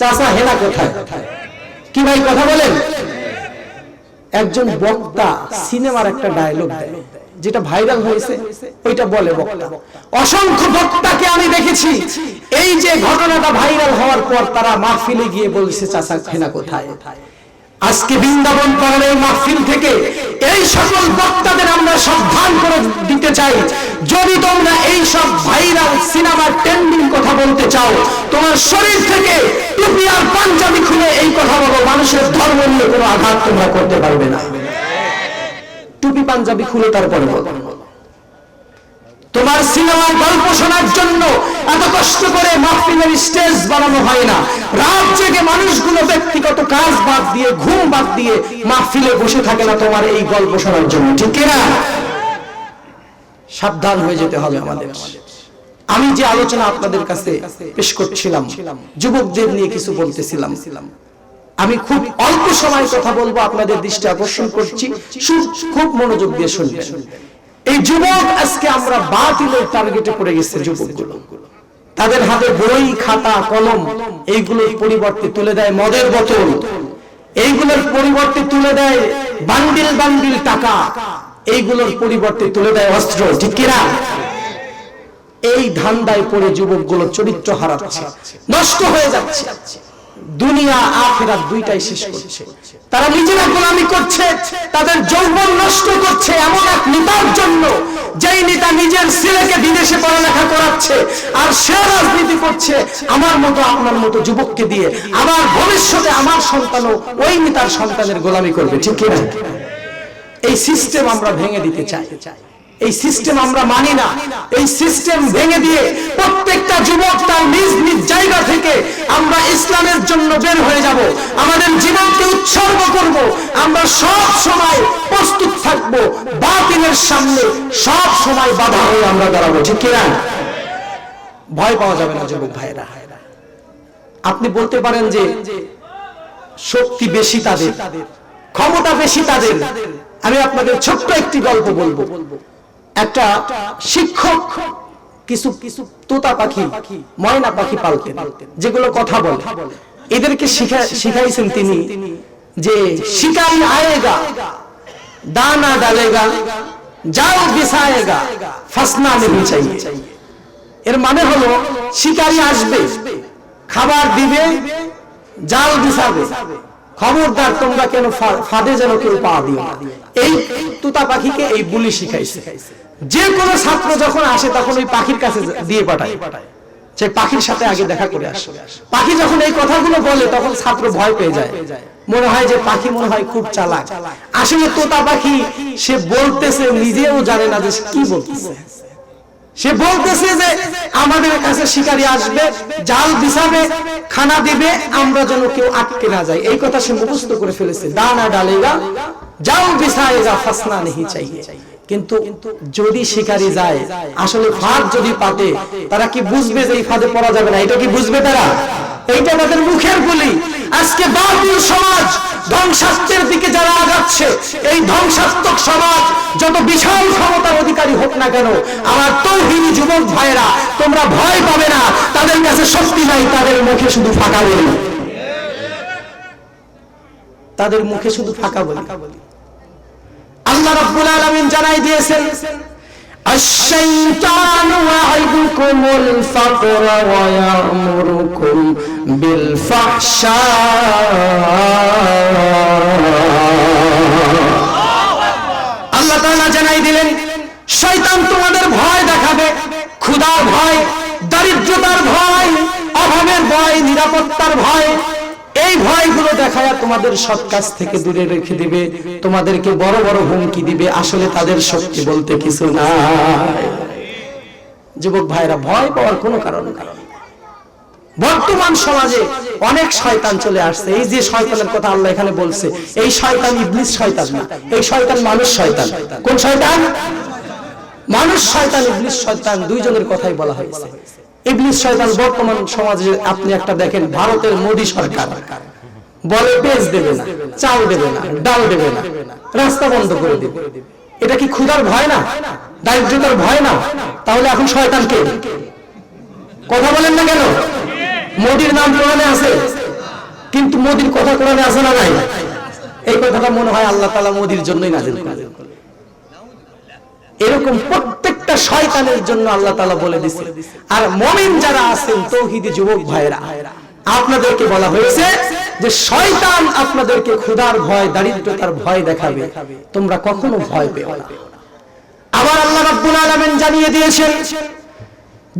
চাষা হেনা কোথায়? কি ভাই, কথা বলেন? একজন বক্তা সিনেমার একটা ডায়লগ দেয়, যেটা ভাইরাল হয়েছে, ওইটা বলে বক্তা। অসংখ্য বক্তাকে আমি দেখেছি। এই যে ঘটনাটা ভাইরাল হওয়ার পর তারা মাহফিলে গিয়ে বলছে, চাষা হেনা কোথায়? আজকে বৃন্দাবন এই মাহফিল থেকে এই সকল বক্তাদের আমরা সাবধান করে দিতে চাই। যদি তোমরা এই সব ভাইরাল সিনেমার ট্রেন্ডিং কথা বলতে চাও, তোমার শরীর থেকে টুপি আর পাঞ্জাবি খুলে এই কথা বলো, মানুষের ধর্ম নিয়ে কোনো আঘাত তোমরা করতে পারবে না। টুপি, পাঞ্জাবি খুলে তারপরে বলো। তোমার সিনেমার গল্প শোনার জন্য এত কষ্ট করে মাহফিলের স্টেজ বানানো হয় না। রাত জেগে মানুষগুলো ব্যক্তিগত কাজ বাদ দিয়ে, ঘুম বাদ দিয়ে মাহফিলে বসে থাকে না তোমার এই গল্প শোনার জন্য। ঠিক কিনা? সাবধান হয়ে যেতে হবে আমাদের। আমি যে আলোচনা আপনাদের কাছে পেশ করছিলাম, যুবকদের নিয়ে কিছু বলতেছিলাম। আমি খুব অল্প সময় কথা বলব, আপনাদের দৃষ্টি আকর্ষণ করছি খুব মনোযোগ দিয়ে শুনবেন। এই যুবক আজকে আমরা বাতিলের টার্গেটে পড়ে গেছে যুবকগুলো। তাদের হাতে বই, খাতা, কলম, এইগুলোর পরিবর্তে তুলে দেয় মদের বোতল। এইগুলোর পরিবর্তে তুলে দেয় বান্ডিল বান্ডিল টাকা। এইগুলোর পরিবর্তে তুলে দেয় অস্ত্র, ঠিক কিনা এই ধান্দায় পড়ে যুবকগুলো চরিত্র হারাচ্ছে, নষ্ট হয়ে যাচ্ছে। দুনিয়া, আখেরাত দুইটাই শেষ করছে। তারা নিজেরা গোলামি করছে, তাদের যৌবন নষ্ট করছে এমন এক নেতার জন্য, যেই নেতা নিজের ছেলেকে বিদেশে পড়ালেখা করাচ্ছে আর সে রাজনীতি করছে, আমার মতো আপনার মতো যুবককে দিয়ে আমার ভবিষ্যতে আমার সন্তানও ওই নেতার সন্তানের গোলামি করবে, ঠিক কিনা? এই সিস্টেম আমরা ভেঙে দিতে চাই। এই সিস্টেম আমরা মানি না। এই সিস্টেম ভেঙে দিয়ে প্রত্যেকটা যুবক তার নিজ নিজ জায়গা থেকে আমরা ইসলামের জন্য বের হয়ে যাব। আমাদের জীবনকে উৎসর্গ করব। আমরা সব সময় প্রস্তুত থাকব। বাতিলের সামনে সব সময় বাধা হয়ে আমরা দাঁড়াবো। ঠিক কিনা? ভয় পাওয়া যাবে না যুবক ভাইরা আপনি বলতে পারেন যে শক্তি বেশি তাদের, ক্ষমতা বেশি তাদের। আমি আপনাদের ছোট্ট একটি গল্প বলব। একটা শিক্ষক, কিছু কিছু তোতা পাখি, ময়না পাখি পালতেন, যেগুলো কথা বলে। এদেরকে শিখাইছেন তিনি যে শিকারি আয়েগা, দানা ডালেগা যাও বিছায়েগা, ফাসনা নেই চাইয়ে। এর মানে হলো শিকারি আসবে, খাবার দিবে, জাল বিছাবে। খবরদার তোমরা কেন ফাঁদে যেন কেউ পা দিও এই তুতা পাখিকে এই বুলি শিখাইছে। যে কোনো ছাত্র যখন আসে, তখন ওই পাখির কাছে দিয়ে পাঠায়। সে পাখির সাথে আগে দেখা করে আসে। পাখি যখন এই কথাগুলো বলে, তখন ছাত্র ভয় পেয়ে যায়। মনে হয় যে পাখি মনে হয় খুব চালাক। আসলে তোতা পাখি, সে বলতেছে, নিজেও জানে না যে কি বলতেছে। সে বলতেছে যে আমাদের কাছে শিকারী আসবে, জাল বিছাবে, খানা দিবে, আমরা যেন কেউ আটকে না যায়। এই কথা সে মুখস্থ করে ফেলেছে। দানা ডালেগা, জাল বিছায়েগা ফাসনা নেহি চাইয়ে। কিন্তু যদি শিকারী যায়, আসলে ফাঁদ যদি পাতে, তারা কি বুঝবে যে এই ফাঁদে পড়া যাবে না? এটা কি বুঝবে তারা? এইটা তাদের মুখের বলি। আজকে বাতিল সমাজ, ধ্বংসাত্মের দিকে যারা আগাচ্ছে, এই ধ্বংসাত্মক সমাজ যত বিশাল ক্ষমতার অধিকারী হোক না কেন, আমার তৌহিনী যুবক ভাইরা তোমরা ভয় পাবে না তাদের কাছে শক্তি নাই তাদের মুখে শুধু ফাঁকা বলি তাদের মুখে শুধু ফাঁকা বলি আল্লাহ রাব্বুল আলামিন জানাই দিয়েছেন الشيطان يعدكم الفقر ويأمركم بالفحشاء আল্লাহ তাআলা জানাই দিলেন শয়তান তোমাদের ভয় দেখাবে ক্ষুধার ভয়, দারিদ্রতার ভয়, অভাবের ভয়, নিরাপত্তার ভয়, এই ভয়গুলো দেখায় তোমাদের সৎ কাজ থেকে দূরে রেখে দিবে। তোমাদেরকে বড় বড় হুমকি দিবে। আসলে তাদের শক্তি বলতে কিছু নাই। যুবক ভাইরা, ভয় পাওয়ার কোনো কারণ নাই। বর্তমান সমাজে অনেক শয়তান চলে আসছে। এই যে শয়তানের কথা আল্লাহ এখানে বলছে, এই শয়তান ইবলিস শয়তান না, এই শয়তান মানুষ শয়তান। কোন শয়তান? মানুষ, শয়তান, ইবলিস, শয়তান দুইজনের কথাই বলা হয়েছে। ইবলিস, শয়তান বর্তমান সমাজে আপনি একটা দেখেন, ভারতের মোদী সরকার। বলে পেঁয়াজ দেবে না, চাল দেবে না, ডাল দেবে না, রাস্তা বন্ধ করে দেবে। এটা কি ক্ষুধার ভয় না? দারিদ্রতার ভয় না? তাহলে এখন শয়তান কে? কথা বলেন না কেন? মোদির নাম কোরআনে আছে, কিন্তু মোদির কথা কোরআনে আছে না নাই? এই কথাটা মনে হয় আল্লাহ তাআলা মোদির জন্যই নাজিল করলেন এরকম প্রত্যেকটা শয়তানের জন্য আল্লাহ তাআলা বলে দিছে। আর মুমিন যারা আছেন, তৌহিদি যুবক ভাইরা আপনাদেরকে বলা হয়েছে যে শয়তান আপনাদেরকে ক্ষুধার ভয়, দারিদ্রতার ভয় দেখাবে। তোমরা কখনো ভয় পেও না। আবার আল্লাহ রাব্বুল আলামিন জানিয়ে দিয়েছেন,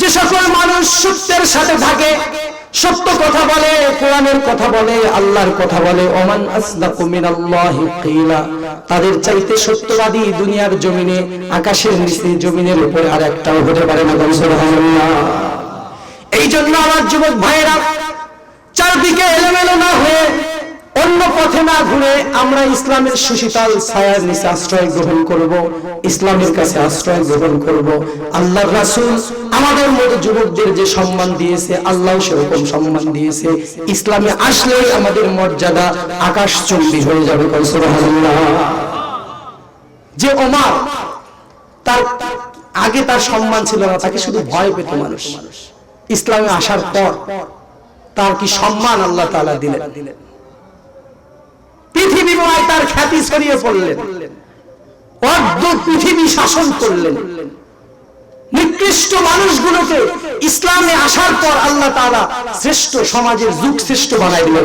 যে সকল মানুষ সত্যের সাথে থাকে সত্য কথা বলে, কোরআনের কথা বলে, আল্লাহর কথা বলে। ওমান আসলাকু মিনাল্লাহি কিলা। তাদের চাইতে সত্যবাদী দুনিয়ার জমিনে, আকাশের নিচে জমিনের উপরে আর একটাও হতে পারে না সুবহানাল্লাহ। এই জন্য আমার যুবক ভাইয়েরা, চারদিকে এলোমেলো না হয়ে অন্য পথে না ঘুরে আমরা ইসলামের সুশীতল ছায়ার নিচে আশ্রয় গ্রহণ করব, ইসলামের কাছে আশ্রয় গ্রহণ করব। আল্লাহর রাসূল আমাদের মতো যুবকদের যে সম্মান দিয়েছে আল্লাহ সেরকম সম্মান দিয়েছে। ইসলামে আসলেই আমাদের মর্যাদা আকাশ চুম্বি হয়ে যাবে যে ওমর, তার আগে তার সম্মান ছিল না, তাকে শুধু ভয় পেত মানুষ। ইসলামে আসার পর তার কি সম্মান আল্লাহ তাআলা দিলেন? পৃথিবীময় তার খ্যাতি ছড়িয়ে পড়লেন। অর্ধ পৃথিবী শাসন করলেন। নিকৃষ্ট মানুষগুলোকে ইসলামে আসার পর আল্লাহ তাআলা শ্রেষ্ঠ সমাজের যুগ শ্রেষ্ঠ বানাই দিলেন।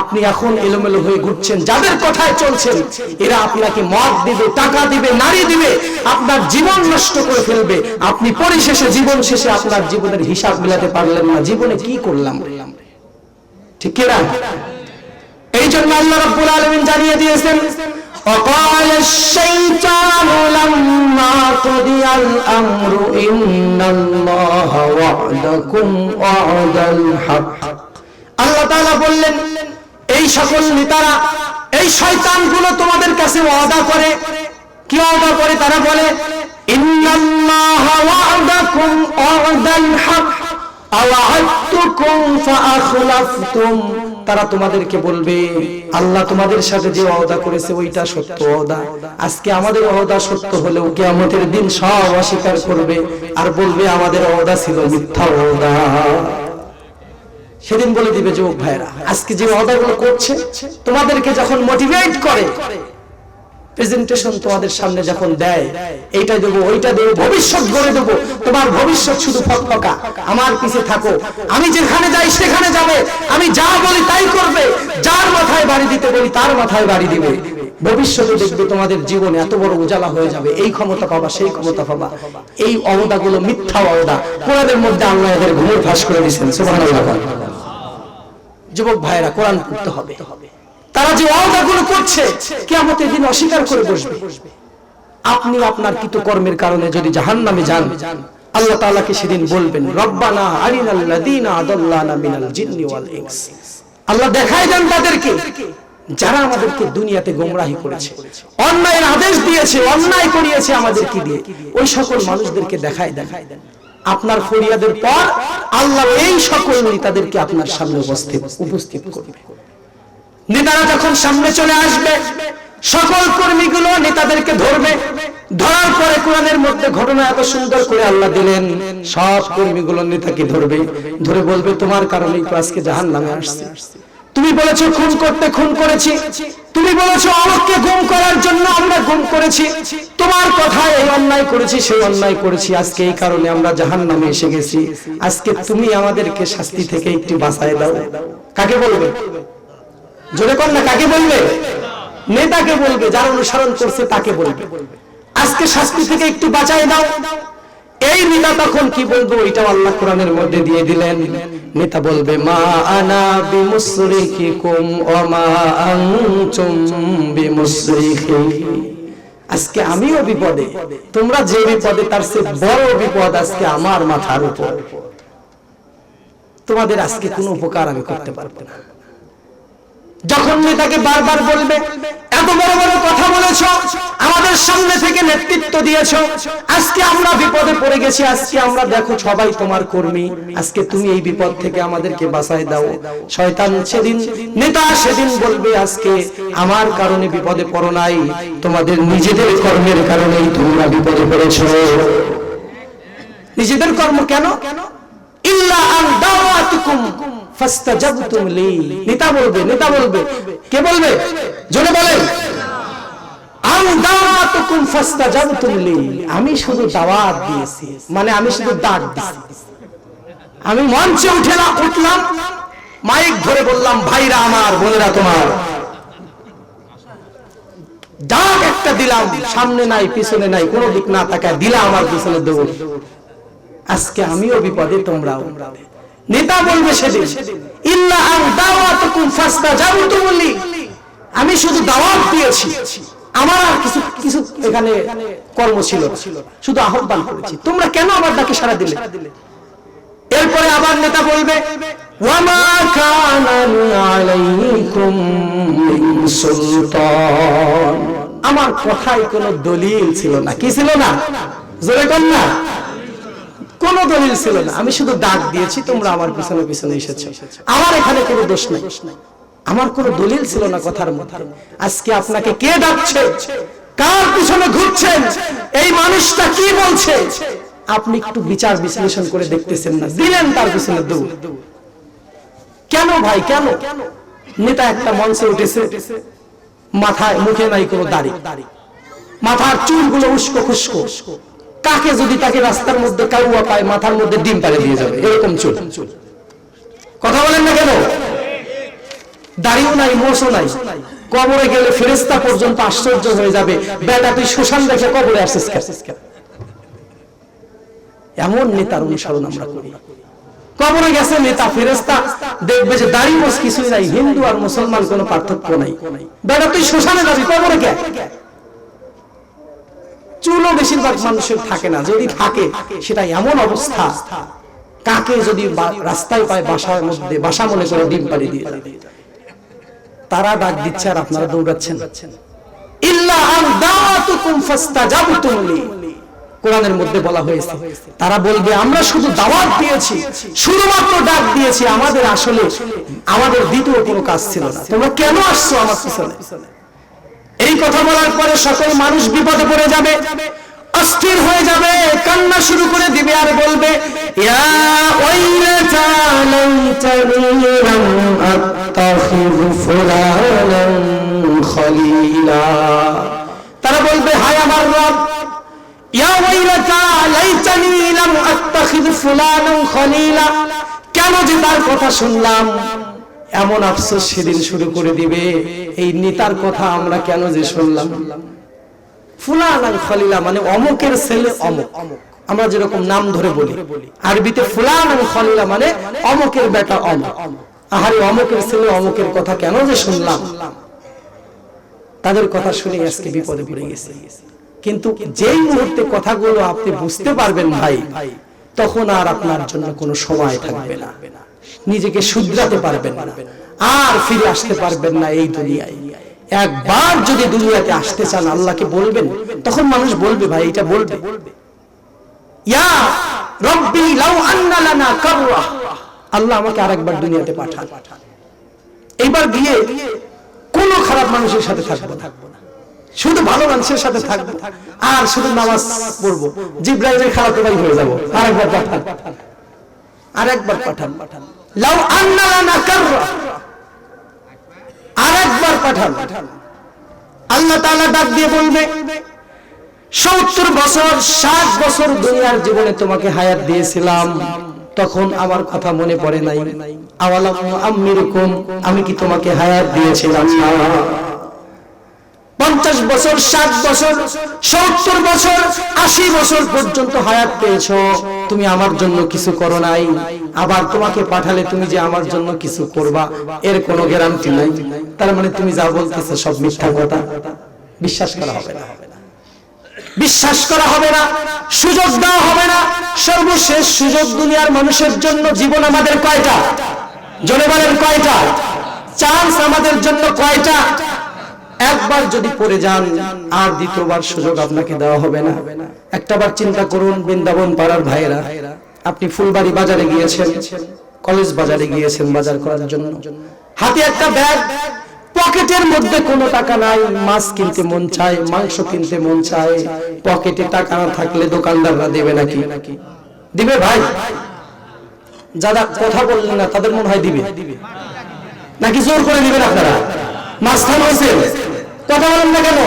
আপনি এখন এলোমেলো হয়ে ঘুরছেন, যাদের কথায় চলছেন, এরা আপনাকে মদ দিবে, টাকা দিবে, নারী দিবে, আপনার জীবন নষ্ট করে ফেলবে। আপনি পরিশেষে, জীবন শেষে আপনার জীবনের হিসাব মিলাতে পারলেন না। জীবনে কি করলাম? ঠিক কিনা এই জন্য আল্লাহ রাব্বুল আলামিন জানিয়ে দিয়েছেন وقال الشيطان لما قضي الأمر إن الله وعدكم وعد الحق আল্লাহ তাআলা বললেন এই সকল নেতারা এই শয়তানগুলো তোমাদের কাছে ওয়াদা করে কি ওয়াদা করে তারা বলে ইন্নাল্লাহা ওয়াদাকুম ওয়াদাল হক আওয়াদতুকুম ফাআখলাফতুম তারা তোমাদেরকে বলবে, আল্লাহ তোমাদের সাথে যে ওয়াদা করেছে ওইটা সত্য ওয়াদা। আজকে আমাদের ওয়াদা সত্য হলেও কিয়ামতের দিন সব অস্বীকার করবে আর বলবে, আমাদের ওয়াদা ছিল মিথ্যা ওয়াদা। সেদিন বলে দিবে যুবক ভাইরা আজকে যে অর্ডারগুলো করছে, তোমাদেরকে যখন মোটিভেট করে প্রেজেন্টেশন তোমাদের সামনে যখন দেয়, এইটা দেবো, ওইটা দেবো, ভবিষ্যৎ গড়ে দেবো। তোমার ভবিষ্যৎ শুধু ফকফকা আমার পিছে থাকো। আমি যেখানে যাই, সেখানে যাবে। আমি যা বলি তাই করবে। যার মাথায় বাড়ি দিতে বলি, তার মাথায় বাড়ি দিবে। ভবিষ্যতে দেখবে তোমাদের জীবনে এত বড় উজালা হয়ে যাবে। এই ক্ষমতা পাবা, সেই ক্ষমতা পাবা। এই অবদাগুলো মিথ্যা অবদা। কোরআনের মধ্যে আল্লাহ এদের ঘুমের ফাঁস করে দিয়েছেন। যুবক ভাইরা কোরআন পড়তে হবে। তারা যে ওয়াদাগুলো করছে, কিয়ামতের দিন অস্বীকার করে বসবে। আপনি আপনার কৃতকর্মের কারণে যদি জাহান্নামে যান, আল্লাহ তাআলাকে সেদিন বলবেন, রব্বানা আরিনাল্লাযীনা আদাল্লানা মিনাল জিন্নি ওয়াল ইনস। আল্লাহ দেখায় দেন তাদেরকে, যারা আমাদেরকে দুনিয়াতে গোমরাহি করেছে। অন্যায়ের আদেশ দিয়েছে, অন্যায় করিয়েছে আমাদেরকে দিয়ে? ওই সকল মানুষদেরকে দেখায় দেখায় দেন। আপনার ফরিয়াদের পর আল্লাহ এই সকল নেতাদেরকে আপনার সামনে উপস্থিত উপস্থিত করবে। নেতারা যখন সামনে চলে আসবে, সকল কর্মীগুলো নেতাদেরকে ধরবে। ধরার পরে কোরআনের মধ্যে ঘটনা এত সুন্দর করে আল্লাহ দিলেন, সব কর্মীগুলো নেতাকে ধরবে। ধরে বলবে, তোমার কারণেই তো আজকে জাহান নামে আসছে। তুমি বলেছ, খুন করতে খুন করেছি। তুমি বলেছ অমুককে গুম করার জন্য আমরা গুম করেছি। তোমার কথায় এই অন্যায় করেছি, সেই অন্যায় করেছি। আজকে এই কারণে আমরা জাহান নামে এসে গেছি। আজকে তুমি আমাদেরকে শাস্তি থেকে একটু বাঁচায় দাও। কাকে বলবে? জোরে কর না, কাকে বলবে? নেতাকে বলবে, যার অনুসরণ করছে তাকে বলবে। আজকে শাস্তি থেকে একটু বাঁচায় দাও। এই নেতা তখন কি বলব এটাও আল্লাহ কোরআনের মধ্যে দিয়ে দিলেন। নেতা বলবে, মা আনা বিমুসরিকিকুম ওয়া মা আনতুম বিমুসরিকি আজকে আমিও বিপদে। তোমরা যে বিপদে, তার চেয়ে বড় বিপদ আজকে আমার মাথার উপর। তোমাদের আজকে কোনো উপকার আমি করতে পারব না। যখন নেতাকে বারবার বলবে, এত বড় বড় কথা বলেছ, আমাদের সামনে থেকে নেতৃত্ব দিয়েছ, আজকে আমরা বিপদে পড়ে গেছি, আজকে আমরা দেখো সবাই তোমার কর্মী, আজকে তুমি এই বিপদ থেকে আমাদেরকে বাঁচাই দাও। শয়তান সেদিন, নেতা সেদিন বলবে, আজকে আমার কারণে বিপদে পড়ো নাই, তোমাদের নিজেদের কর্মের কারণেই তোমরা বিপদে পড়েছ। নিজেদের কর্ম কেন? ইল্লা আন দাওয়াতুকুম। ফাস্তাজাবতুম লি। নেতা বলবে নেতা বলবে কে বলবে? জোরে বলেন আম দাওয়াতুকুম ফাস্তাজাবতুম লি। আমি শুধু দাওয়াত দিয়েছি। মানে আমি শুধু ডাক দিয়েছি আমি মঞ্চে উঠে না উঠলাম। মাইক ধরে বললাম ভাইরা আমার বোনেরা তোমার। ডাক একটা দিলাম। সামনে নাই পিছনে নাই কোনো দিক না তাকায় দিলাম আমার পিছনে দৌড়। আজকে আমিও বিপদে তোমরাও নেতা বলবে সেদিন। আমি শুধু দাওয়াত দিয়েছি। আমার আর কিছু কিছু এখানে কর্ম ছিল শুধু আহ্বান করেছি। তোমরা কেন আমার ডাকে সাড়া দিলে? এরপরে আবার নেতা বলবে আমার কথায় কোনো দলিল ছিল না। কি ছিল না? জোরে না। কোনো দলিল ছিল না। আমি শুধু ডাক দিয়েছি, তোমরা আমার পিছনে পিছনে এসেছ। আমার এখানে কোনো দোষ নাই। আমার কোনো দলিল ছিল না কথার মধ্যে। আজকে আপনাকে কে ডাকছে? কার পিছনে ঘুরছেন? এই মানুষটা কি বলছে? আপনি একটু বিচার বিশ্লেষণ করে দেখতেছেন না। দিলেন তার পিছনে দৌড়। কেন ভাই, কেন? নেতা একটা মঞ্চে উঠেছে। মাথায় মুখে নাই কোনো দাড়ি। মাথার চুলগুলো উস্কো খুস্কো। কাকে যদি তাকে রাস্তার মধ্যে কাউয়া পায়, মাথার মধ্যে ডিম পাড়ে দিয়ে যাবে? এরকম চুল কথা বলেন না কেন? দাড়িও নাই, মোষও নাই। কবরে গেলে ফেরেস্তা পর্যন্ত আশ্চর্য হয়ে যাবে, বেটা, তুই শ্মশান দেখে কবরে আসছিস কেন? এমন নেতার অনুসরণ আমরা করি। কবরে গেছে নেতা ফেরেস্তা দেখবে যে দাড়ি, মোষ কিছুই নাই, হিন্দু আর মুসলমান কোনো পার্থক্য নাই। বেটা, তুই শ্মশানে যাবি, কবরে কে চুলও বেশিরভাগ মানুষের থাকে না, যদি থাকে, সেটা এমন অবস্থা। কাকে যদি রাস্তায় পায় বাসার মধ্যে, বাসা মনে করে ডিম পাড়ি দিয়ে তারা ডাক দিচ্ছে আর আপনারা দৌড়াচ্ছেন। কোরআনের মধ্যে বলা হয়েছে, তারা বলবে, আমরা শুধু দাওয়াত দিয়েছি, শুধুমাত্র ডাক দিয়েছি, আমাদের আসলে, আমাদের দ্বিতীয় কোনো কাজ ছিল না। তোমরা কেন আসছো আমার পিছনে? এই কথা বলার পরে সকল মানুষ বিপদে পড়ে যাবে, অস্থির হয়ে যাবে, কান্না শুরু করে দিবে আর বলবে তারা বলবে, হায় আমার রব কেন যে তার কথা শুনলাম? এমন আফসোস সেদিন শুরু করে দিবে, এই নেতার কথা আমরা কেন যে শুনলাম? ফুলান খলিলা মানে অমুকের ছেলে অমুক। আমরা যেরকম নাম ধরে বলি, আরবিতে ফুলান খলিলা মানে অমুকের বেটা অমুক। আহারে, অমুকের ছেলে অমুকের কথা কেন যে শুনলাম? তাদের কথা শুনে আজকে বিপদে পড়ে গেছে। কিন্তু যেই মুহূর্তে কথাগুলো আপনি বুঝতে পারবেন ভাই, তখন আর আপনার জন্য কোনো সময় থাকবে না। নিজেকে শুধরাতে পারবেন আর ফিরে আসতে পারবেন না এই দুনিয়ায়। একবার যদি দুনিয়াতে আসতে চান, আল্লাহকে বলবেন, তখন মানুষ বলবে, ভাই, এটা বলবে। আল্লাহ আমাকে আরেকবার দুনিয়াতে পাঠান। এইবার গিয়ে কোন খারাপ মানুষের সাথে থাকব না। শুধু ভালো মানুষের সাথে থাকব। আর শুধু নামাজ পড়ব। জিব্রাইলের খারাপ হয়ে যাব। আরেকবার পাঠান। আরেকবার পাঠান। লাউ আরেকবার আল্লাহ ডাক দিয়ে বলবে, সত্তর বছর, ষাট বছর দুনিয়ার জীবনে তোমাকে হায়াত দিয়েছিলাম, তখন আমার কথা মনে পড়ে নাই। আমি কি তোমাকে হায়াত দিয়েছিলাম পঞ্চাশ বছর, ষাট বছর, সত্তর বছর, আশি বছর পর্যন্ত হায়াত পেয়েছ। তুমি আমার জন্য কিছু করো নাই। আবার তোমাকে পাঠালে তুমি যে আমার জন্য কিছু করবা, এর কোনো গ্যারান্টি নাই। তার মানে তুমি যা বলতেছো সব মিথ্যা কথা। বিশ্বাস করা হবে না। বিশ্বাস করা হবে না। সুযোগ দেওয়া হবে না। সর্বশেষ সুযোগ দুনিয়ার মানুষের জন্য জীবন আমাদের কয়টা? জনে বলেন কয়টা? চান্স আমাদের জন্য কয়টা? একবার যদি পড়ে যান, আর দ্বিতীয়বার সুযোগ আপনাকে দেওয়া হবে না। একটাবার চিন্তা করুন, বৃন্দাবন পাড়ার ভাইয়েরা, আপনি ফুলবাড়ি বাজারে গিয়েছেন, কলেজ বাজারে গিয়েছেন বাজার করার জন্য। হাতে একটা ব্যাগ, পকেটের মধ্যে কোনো টাকা নাই, মাছ কিনতে মন চায়, মাংস কিনতে মন চায়, পকেটে টাকা না থাকলে দোকানদাররা দেবে নাকি? দিবে ভাই। যারা কথা বললেন না, তাদের মনে হয় দিবে। নাকি জোর করে দিবেন আপনারা? মাছ হয়েছে কথা বলেন না কেন?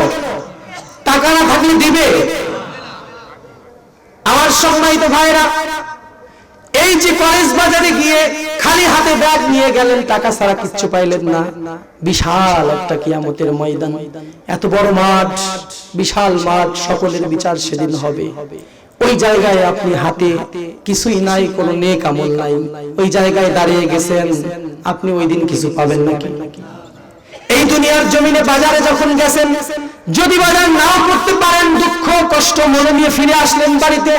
টাকা না থাকলে দিবে? আমার সম্মানিত ভাইরা এই যে কলেজ বাজারে গিয়ে খালি হাতে ব্যাগ নিয়ে গেলেন, টাকা ছাড়া কিচ্ছু পাইলেন না। বিশাল একটা কিয়ামতের ময়দান। এত বড় মাঠ, বিশাল মাঠ, সকলের বিচার সেদিন হবে। ওই জায়গায় আপনি হাতে কিছুই নাই, কোনো নেক আমল নাই। ওই জায়গায় দাঁড়িয়ে গেছেন, আপনি ওই দিন কিছু পাবেন নাকি? দুনিয়ার জমিনে বাজারে যখন গেছেন, যদি বাজার নাও করতে পারেন, দুঃখ, কষ্ট, মনে নিয়ে ফিরে আসলেন বাড়িতে,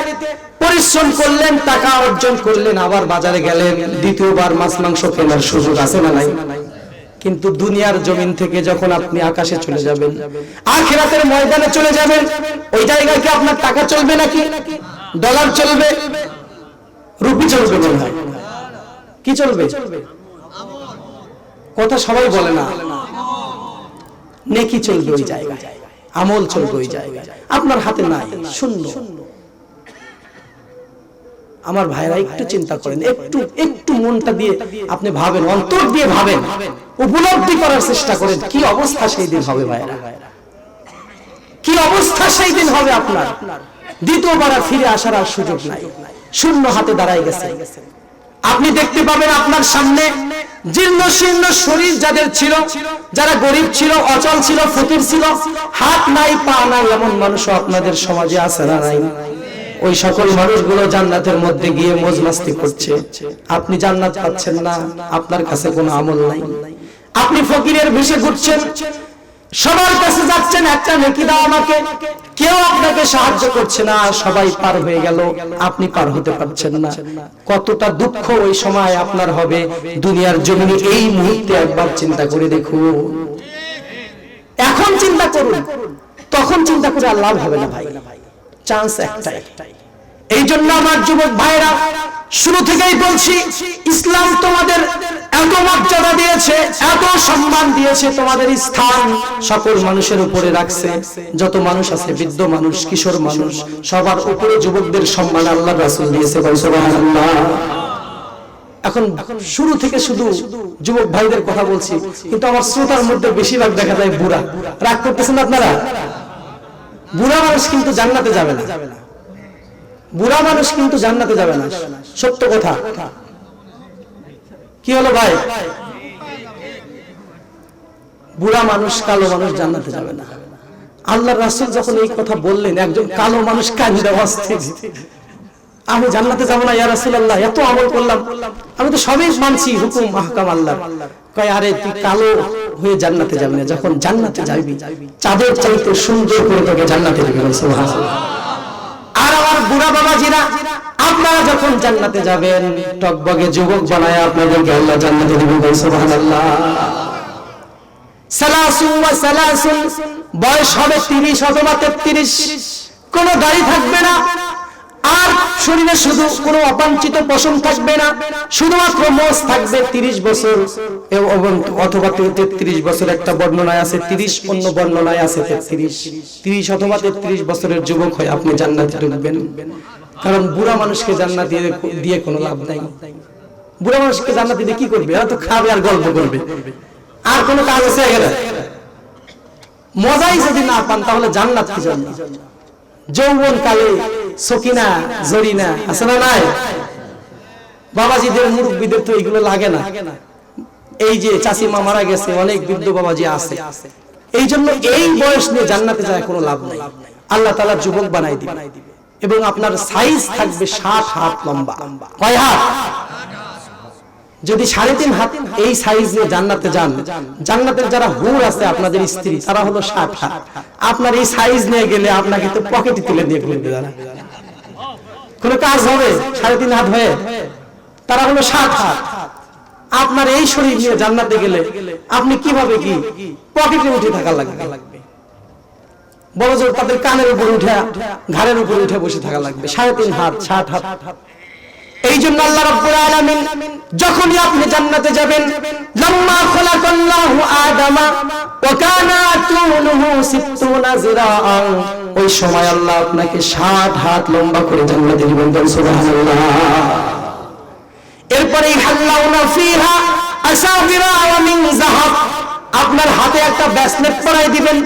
পরিশ্রম করলেন, টাকা অর্জন করলেন, আবার বাজারে গেলেন, দ্বিতীয়বার মাছ, মাংস কেনার সুযোগ আছে না নাই? কিন্তু দুনিয়ার জমিন থেকে যখন আপনি আকাশে চলে যাবেন, আখিরাতের ময়দানে চলে যাবেন, ওই জায়গায় কি আপনার টাকা চলবে নাকি? ডলার চলবে? রুপি চলবে কি চলবে? কথা সবাই বলে না। নেকি চলবে ওই জায়গায়, আমল চলবে ওই জায়গায়। আপনার হাতে নাই, শূন্য। আমার ভাইরা একটু চিন্তা করেন, একটু একটু মনটা দিয়ে আপনি ভাবেন, অন্তর দিয়ে ভাবেন, উপলব্ধি করার চেষ্টা করেন, কি অবস্থা সেই দিন হবে ভাইরা? কি অবস্থা সেই দিন হবে আপনার? দ্বিতীয়বার ফিরে আসার আর সুযোগ নাই। শূন্য হাতে দাঁড়াই গেছে আপনি দেখতে পাবেন আপনার সামনে জীর্ণ শীর্ণ শরীর যাদের ছিল, যারা গরিব ছিল, অচল ছিল, ফকির ছিল, হাত নাই, পা নাই, এমন মানুষ আপনাদের সমাজে আছে না নাই? ওই সকল মানুষগুলো জান্নাতের মধ্যে গিয়ে মোজ মাস্তি করছে। আপনি জান্নাত পাচ্ছেন না, আপনার কাছে কোনো আমল নাই। আপনি ফকিরের ভেসে ঘুরছেন সবার কাছে যাচ্ছেন, একটা নেকি দাও আমাকে। কেউ আপনাকে সাহায্য করছে না, সবাই পার হয়ে গেল। আপনি পার হতে পারছেন না। কতটা দুঃখ ওই সময় আপনার হবে। দুনিয়ার জমিনে এই মুহূর্তে একবার চিন্তা করে দেখুন। এখন চিন্তা করুন। তখন চিন্তা করে আর লাভ হবে না ভাই। চান্স একটাই। এই জন্য আমার যুবক ভাইরা শুরু থেকেই বলছি, ইসলাম তোমাদের এত মর্যাদা দিয়েছে, এত সম্মান দিয়েছে, তোমাদের স্থান সকল মানুষের উপরে রাখছে। যত মানুষ আছে, বৃদ্ধ মানুষ, কিশোর মানুষ, সবার উপরে যুবকদের সম্মান আল্লাহ রাসূল দিয়েছে এখন শুরু থেকে শুধু যুবক ভাইদের কথা বলছি, কিন্তু আমার শ্রোতার মধ্যে বেশিরভাগ দেখা যায় বুড়া। রাগ করতেছেন আপনারা? বুড়া মানুষ কিন্তু জান্নাতে যাবে না। বুড়া মানুষ কিন্তু জান্নাতে যাবে না। সত্য কথা। কি হলো ভাই? বুড়া মানুষ, কালো মানুষ জান্নাতে যাবে না। আল্লাহ রাসূল যখন এই কথা বললেন, একজন কালো মানুষ কাঁদে অস্থির। আমি জান্নাতে যাব না, ইয়া রাসূলুল্লাহ, এত আমল করলাম। আমি তো সবই মানছি, হুকুম, মাহকাম আল্লাহ কয়, আরে তুই কালো হয়ে জান্নাতে যাবি না, যখন জান্নাতে যাবি, চাঁদের চাইতে সুন্দর করে তোকে জান্নাতে সুবহানাল্লাহ। আর আমার বুড়া বাবাজিরা, আপনারা যখন জান্নাতে যাবেন, টকবগে যুবক বানায় আপনাদেরকে আল্লাহ জান্নাতে দিবেন সুবহানাল্লাহ। সালাসুন ওয়া সালাসুন, বয়স হবে 30 অথবা 33 কোনো দাড়ি থাকবে না আর শরীরে শুধু কোনো অবাঞ্ছিত পশম থাকবে না, শুধুমাত্র মোষ থাকবে 30 বছর অথবা 33 বছর একটা বর্ণনায় আছে 30 অন্য বর্ণনায় আছে 33 30 অথবা 33 বছরের যুবক হয়ে আপনি জান্নাতে ঢুকবেন। কারণ বুড়া মানুষকে জান্নাত দিয়ে দিয়ে কোনো লাভ নাই। বুড়া মানুষকে জান্নাত দিয়ে কি করবে? হয়তো খাবে আর গল্প করবে। আর কোনো কাজ আছে মজাই যদি না পান, তাহলে জান্নাত কি জন্য? যৌবন কালে সকিনা জরিনা আছে না নাই? বাবাজিদের মুরব্বীদের তো এগুলো লাগে না। এই যে চাচিমা মারা গেছে অনেক বৃদ্ধ বাবাজি আছে। এই জন্য এই বয়স নিয়ে জান্নাতে যায় কোনো লাভ নাই। আল্লাহ তালা যুবক বানাই দিবে। এবং আপনার সাইজ থাকবে ষাট হাত লম্বা। কয় হাত? যদি সাড়ে তিন হাত এই সাইজ নিয়ে জান্নাতে যান, জান্নাতের যারা হুর আছে আপনাদের স্ত্রী, তারা হলো ষাট হাত। আপনার এই সাইজ নিয়ে গেলে আপনাকে তো পকেটে তুলে দিয়ে ঘুরবে তারা কোনো কাজ হবে? সাড়ে তিন হাত হয়ে? তারা হলো ষাট হাত। আপনার এই শরীর নিয়ে জান্নাতে গেলে আপনি কীভাবে কি পকেটে উঠে থাকা লাগবে? বড় জোর তাদের কানের উপর উঠে, ঘাড়ের উপর উঠে বসে থাকা লাগবে। সাড়ে তিন হাত, ষাট হাত। এই জন্য আল্লাহ রাব্বুল আলামিন, যখনই আপনি জান্নাতে যাবেন, লাম্মা খলাকাল্লাহু আদামা, ওয়া কানা তুলুহু 60 জিরাআন ওই সময় আল্লাহ আপনাকে 60 হাত লম্বা করে জান্নাতে দিবেন সুবহানাল্লাহ। এরপরে হাল্লাউনা ফিহা আসাফিরা ওয়া মিন যাহাব, আপনার হাতে একটা ব্যাসলেট পরাই দিবেন।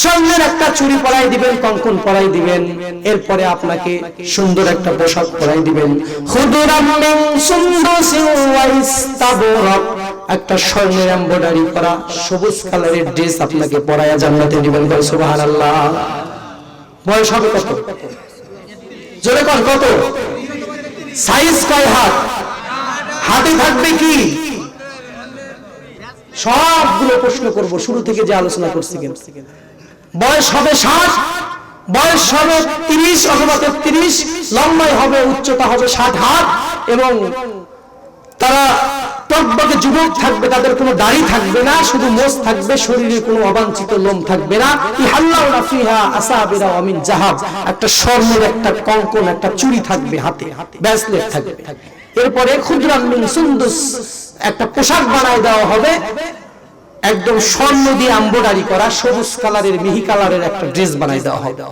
স্বর্ণের একটা চুড়ি পরাই দিবেন, কঙ্কন পরাই দিবেন। এরপরে আপনাকে সুন্দর একটা পোশাক পরাই দিবেন। একটা স্বর্ণের এমব্রয়ডারি করা সবুজ কালারের ড্রেস আপনাকে পরায়া জান্নাতে দিবেন সুবহানাল্লাহ। বয়স হবে কত? জোরে কর, কত? সাইজ কয় হাত? হাতে থাকবে কি? সবগুলো প্রশ্ন করব, শুরু থেকে যে আলোচনা করছি কিন্তু। বয়স হবে ষাট, বয়স হবে তিরিশ অথবা তেত্রিশ, লম্বাই হবে, উচ্চতা হবে ষাট হাত, এবং তারা যুবক থাকবে, তাদের কোনো দাড়ি থাকবে না, শুধু মোষ থাকবে, শরীরে কোনো অবাঞ্ছিত লোম থাকবে না। ফিহা আসাবিরা জাহাব। একটা স্বর্ণের একটা কঙ্কন, একটা চুড়ি থাকবে হাতে, ব্যাসলেট থাকবে। এরপরে ক্ষুদ্রাম মিন সুন্দুস একটা পোশাক বানায় দেওয়া হবে। একদম স্বর্ণ দিয়ে এমব্রয়ডারি করা সবুজ কালারের, মিহি কালারের একটা ড্রেস বানায় দেওয়া হবে।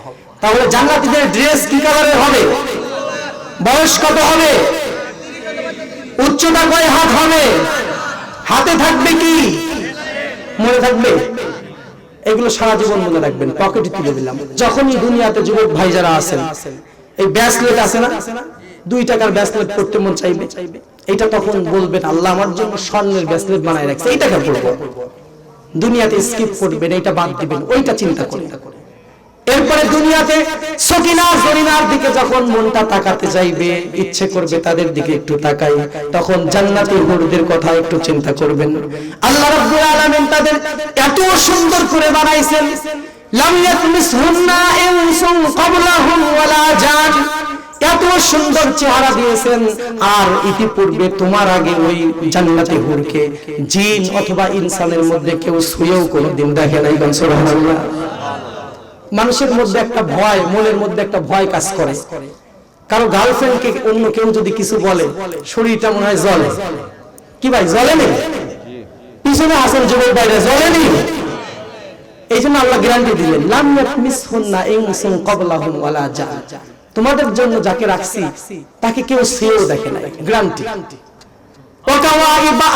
তাহলে জান্নাতীদের ড্রেস কি কালারের হবে? বয়স কত হবে? উচ্চতা কয় হাত হবে? হাতে থাকবে কি? মনে থাকবে? এগুলো সারা জীবন মনে রাখবেন, পকেটে তুলে দিলাম। যখনই দুনিয়াতে যুবক ভাই যারা আছেন, এই ব্যাসলেট আছে না? দুই টাকার ব্যাসলেট পড়তে মন চাইবে? এটা তখন বলবেন, আল্লাহ আমার জন্য স্বর্ণের ব্যাসলেট বানায় রাখছে। এই টাকা পড়ব দুনিয়াতে স্কিপ করবেন এটা বাদ দিবেন, ওইটা চিন্তা করে এরপরে দুনিয়াতে সকিনা জরিনার দিকে যখন মনটা তাকাতে যাইবে ইচ্ছে করবে তাদের দিকে একটু তাকাই, তখন জান্নাতি হুরদের কথা একটু চিন্তা করবেন। আল্লাহ রাব্বুল আলামিন তাদের এত সুন্দর করে বানাইছেন, লাম ইয়াতমিসহুন্না ইনসুন ক্বাবলাহুম ওয়ালা জান। এত সুন্দর চেহারা দিয়েছেন, আর ইতিপূর্বে তোমার আগে ওই জান্নাতি হুরকে, জিন অথবা ইনসানের মধ্যে কেউ শুয়েও কোনোদিন দেখে নাই সুবহানাল্লাহ। মানুষের মধ্যে একটা ভয়, মনের মধ্যে একটা ভয় কাজ করে। কারও গার্লফ্রেন্ডকে অন্য কেউ যদি কিছু বলে, শরীরটা মনে হয় জলে কি ভাই জলে নেই পিছনে আসেন যুবক বাইরে জলে নেই এই জন্য আল্লাহ গ্যারান্টি দিলেন, লাম ইয়াতমিসহুন্না ইনসুন ক্বাবলাহুম ওয়ালা জান তোমাদের জন্য যাকে রাখছি, তাকে কেউ সেও দেখে নাই।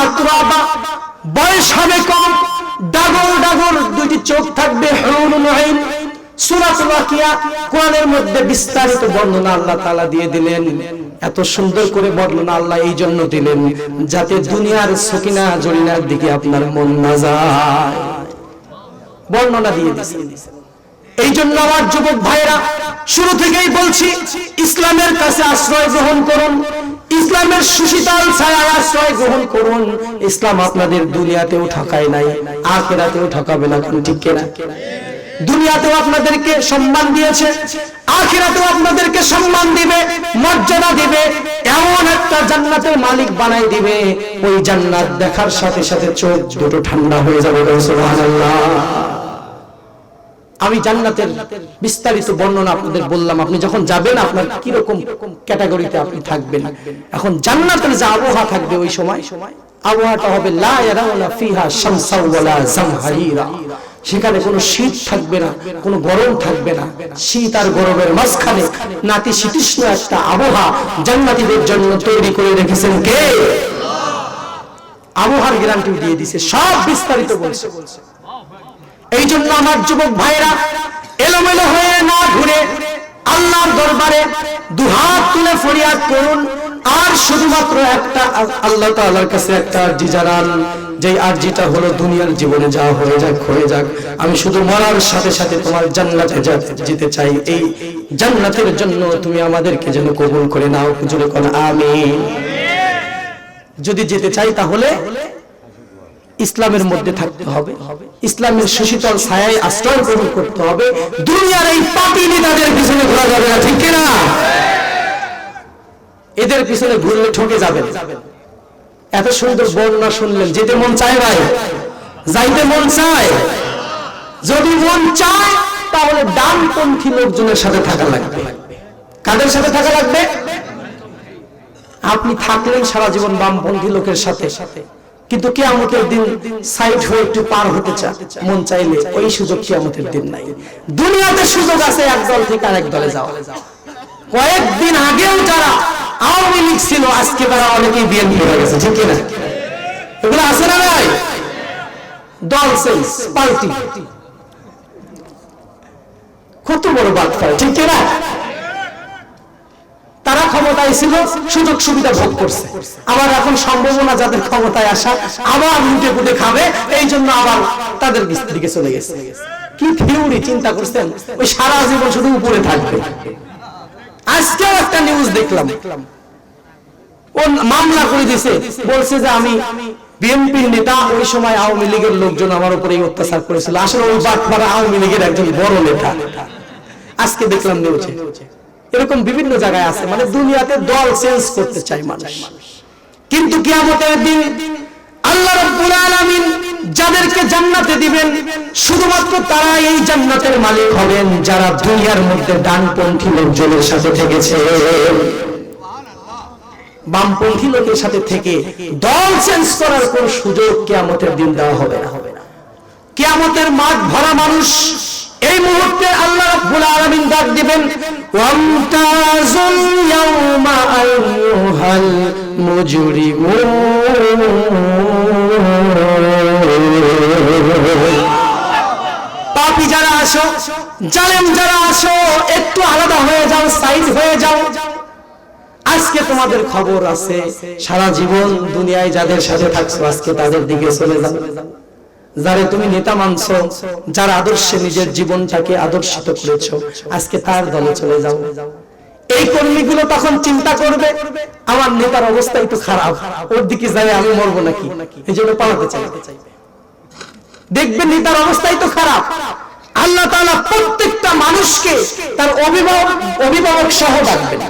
আতরাবা বয়স হবে কম, ডাগর ডাগর দুইটি চোখ থাকবে মধ্যে বর্ণনা আল্লাহ তাআলা দিয়ে দিলেন। এত সুন্দর করে বর্ণনা এই জন্য দিলেন, যাতে দুনিয়ার সকিনা জরিনার দিকে আপনার মন না যায়। বর্ণনা দিয়ে এই জন্য আমার যুবক ভাইরা শুরু থেকেই বলছি, ইসলামের কাছে আশ্রয় গ্রহণ করুন। ইসলামের সুশীতল ছায়ায় আশ্রয় গ্রহণ করুন। ইসলাম আপনাদের দুনিয়াতেও ঠকায় নাই, আখেরাতেও ঠকাবে না কোন ঠিক কিনা? দুনিয়াতেও আপনাদেরকে সম্মান দিয়েছে, আখিরাতেও আপনাদেরকে সম্মান দিবে, মর্যাদা দিবে, এমন একটা জান্নাতের মালিক বানাই দিবে, ওই জান্নাত দেখার সাথে সাথে চোখ দুটো ঠান্ডা হয়ে যাবে সুবহানাল্লাহ। আমি জান্নাতের বিস্তারিত বর্ণনা আপনাদের বললাম। আপনি যখন যাবেন, আপনার কীরকম ক্যাটাগরিতে আপনি থাকবেন? এখন জান্নাতের যে আবহাওয়া থাকবে ওই সময়, আবহাওয়াটা হবে লা ইয়ারাউনা ফিহা শামসা ওয়ালা জামহারিরা সেখানে কোনো শীত থাকবে না, কোনো গরম থাকবে না। শীত আর গরমের মাঝখানে নাতি শীতৃষ্ণ একটা আবহাওয়া জান্নাতীদের জন্য তৈরি করে রেখেছেন কে? আবহাওয়ার গ্যারান্টি দিয়ে দিছে। সব বিস্তারিত বলছে। এই জন্য আমার যুবক ভাইরা এলোমেলো হয়ে না ঘুরে আল্লাহর দরবারে দুহাত তুলে ফরিয়াদ করুন। আর শুধুমাত্র একটা আল্লাহ তাআলার কাছে একটা আরজি জানান যে আরজিটা হলো দুনিয়ার জীবনে যা হয়ে যাক হয়ে যাক। আমি শুধু মরার সাথে সাথে তোমার জান্নাতে যেতে চাই। এই জান্নাতের জন্য তুমি আমাদেরকে যেন কবুল করে নাও জোরে কোন আমিন। যদি যেতে চাই তাহলে ইসলামের মধ্যে থাকতে হবে। ইসলামের সুশীতল ছায়ায় আশ্রয় গ্রহণ করতে হবে। দুনিয়ার এই পাপি নেতাদের পিছনে ঘোরা যাবে না, ঠিক না এদের পিছনে ঘুরলে ঠকে যাবেন এত সুন্দর বর্ণনা শুনলেন, যেতে মন চায় ভাই? যাইতে মন চায়? যদি মন চায়, তাহলে ডানপন্থী লোকজনের সাথে থাকা লাগবে। কাদের সাথে থাকা লাগবে? আপনি থাকলেন সারা জীবন বামপন্থী লোকের সাথে সাথে। কিন্তু কেয়ামতের দিন সাইড হয়ে একটু পার হতে চা মন চাইলে ওই সুযোগ কেয়ামতের দিন নাই। দুনিয়াতে সুযোগ আছে, এক দল থেকে আরেক দলে যাওয়া কয়েকদিন আগেও যারা আওয়ামী লীগ ছিল, আজকে তারা অনেকেই বিএনপি হয়ে গেছে, ঠিক না এগুলো আছে না ভাই দল সেন্স, পার্টি। কত বড় বাদ ঠিক না তারা ক্ষমতায় ছিল, সুযোগ সুবিধা ভোগ করছে। আবার এখন সম্ভাবনা যাদের ক্ষমতায় আসা, আবার লুটে পুটে খাবে, এই জন্য আবার তাদের দিকে চলে গেছে। কি থিওরি চিন্তা করছেন? ওই সারা জীবন শুধু উপরে থাকবে। আজকেও একটা নিউজ দেখলাম। ও মামলা করে দিছে, বলছে যে আমি বিএনপির নেতা, ওই সময় আওয়ামী লীগের লোকজন আমার উপরে অত্যাচার করেছিল। আসলে ওই বাটপাড়া আওয়ামী লীগের একজন বড় নেতা। আজকে দেখলাম নিউজে এরকম বিভিন্ন জায়গায় আছে। মানে দুনিয়াতে দল চেঞ্জ করতে চায় মানুষ। কিন্তু কিয়ামতের দিন আল্লাহ রাব্বুল আলামিন যাদেরকে জান্নাতে দিবেন, শুধুমাত্র তারা এই জান্নাতের মালিক হবেন, যারা দুনিয়ার মধ্যে ডানপন্থী লোকজনের সাথে থেকেছে। বামপন্থী লোকের সাথে থেকে দল চেঞ্জ করার কোন সুযোগ কেয়ামতের দিন দেওয়া হবে না হবে না। কেয়ামতের মাঠ ভরা মানুষ এই মুহূর্তে আল্লাহ রাব্বুল আলামিন ডাক দিবেন ইয়াউমা মুজরিমুন। পাপী যারা আসো, জালেম যারা আসো, একটু আলাদা হয়ে যাও, সাইজ হয়ে যাও। আজকে তোমাদের খবর আছে, সারা জীবন দুনিয়ায় যাদের সাথে থাকছো, আজকে তাদের দিকে চলে যাও। যারে তুমি নেতা মানছ, যার আদর্শে নিজের জীবনটাকে আদর্শিত করেছ, আজকে তার দলে চলে যাও। এই কর্মীগুলো তখন চিন্তা করবে, আমার নেতার অবস্থা একটু খারাপ, ওর দিকে যাই আমি মরবো নাকি? এই জন্য পালাতে চাইবে। দেখবেন নেতার অবস্থাই তো খারাপ। আল্লাহ তাআলা প্রত্যেকটা মানুষকে তার অভিভাবক অভিভাবক সহ ডাকবেন।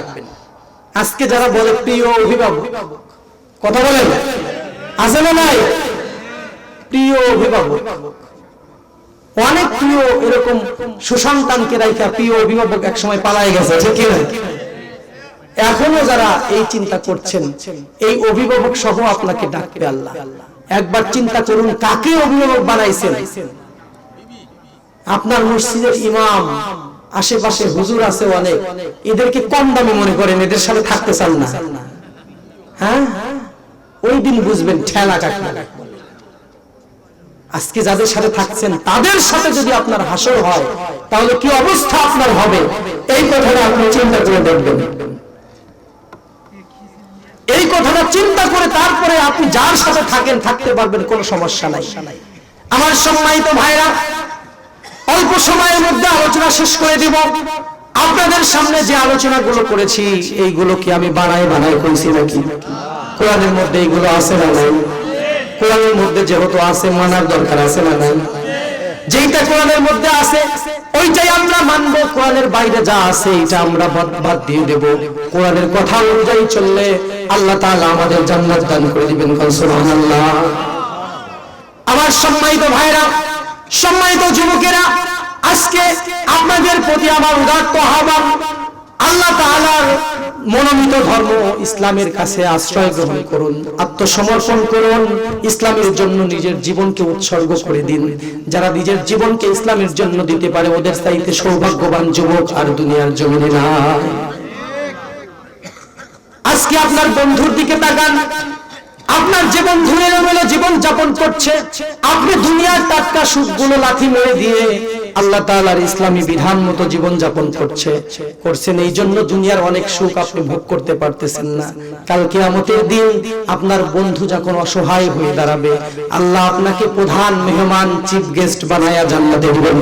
আজকে যারা বলে প্রিয় অভিভাবক, কথা বলেন। আছে না নাই? প্রিয় অভিভাবক, অনেক প্রিয় এরকম সুসন্তানকে রাইখা প্রিয় অভিভাবক পালায় গেছে, ঠিক এখনও যারা এই চিন্তা করছেন, এই অভিভাবক সহ আপনাকে ডাকবে আল্লাহ। একবার চিন্তা করুন কাকে অভিভাবক বানাইছেন। আপনার মসজিদের ইমাম, আশেপাশে হুজুর আছে অনেক, এদেরকে কম দামে মনে করেন, এদের সাথে থাকতে চান না। হ্যাঁ? ওই দিন বুঝবেন ঠেলা কাটবে আজকে যাদের সাথে থাকছেন, তাদের সাথে যদি আপনার হাসর হয়, তাহলে কি অবস্থা আপনার হবে? এই কথাটা আপনি চিন্তা করে দেখবেন। এই কথাটা চিন্তা করে তারপরে আপনি যার সাথে থাকেন, থাকতে পারবেন, কোনো সমস্যা নাই। আমার সম্মানিত ভাইরা, অল্প সময়ের মধ্যে আলোচনা শেষ করে দিব। আপনাদের সামনে যে আলোচনাগুলো করেছি, এইগুলো কি আমি বানাই বানাই করেছি নাকি? কোরআনের মধ্যে এইগুলো আছে না নাই? কোরআনের মধ্যে যেহেতু আছে, মানার দরকার আছে না নাই? যেইটা কোরআনের মধ্যে আছে, ওইটাই আমরা মানবো। কোরআনের বাইরে যা আছে, এটা আমরা বাদ দিয়ে দেব। কোরআনের কথা অনুযায়ী চললে আল্লাহ তাআলা আমাদের জান্নাত দান করে দিবেন সুবহানাল্লাহ। আমার সম্মানিত ভাইরা সম্মানিত যুবকেরা, আজকে আপনাদের প্রতি আমার উদাত্ত আহ্বান, আল্লাহ তাআলার মনোনীত ধর্ম ইসলামের কাছে আশ্রয় গ্রহণ করুন, আত্মসমর্পণ করুন, ইসলামের জন্য নিজের জীবনকে উৎসর্গ করে দিন। যারা নিজের জীবনকে ইসলামের জন্য দিতে পারে, ওদের চাইতে সৌভাগ্যবান যুবক আর দুনিয়ার জমিনে না আজকে আপনার বন্ধুর দিকে তাকান। আপনার যে বন্ধু এলোমেলো জীবন যাপন করছে। আপনি দুনিয়ার টাটকা সুখগুলো লাথি মেরে দিয়ে আল্লাহ তাআলার ইসলামী বিধান মতো জীবন যাপন করছে। করছেন এই জন্য দুনিয়ার অনেক সুখ আপনি ভোগ করতে পারতেছেন না। কালকে কিয়ামতের দিন আপনার বন্ধু যখন অসহায় হয়ে দাঁড়াবে, আল্লাহ আপনাকে প্রধান মেহমান চিফ গেস্ট বানায়া জান্নাতে দিবেন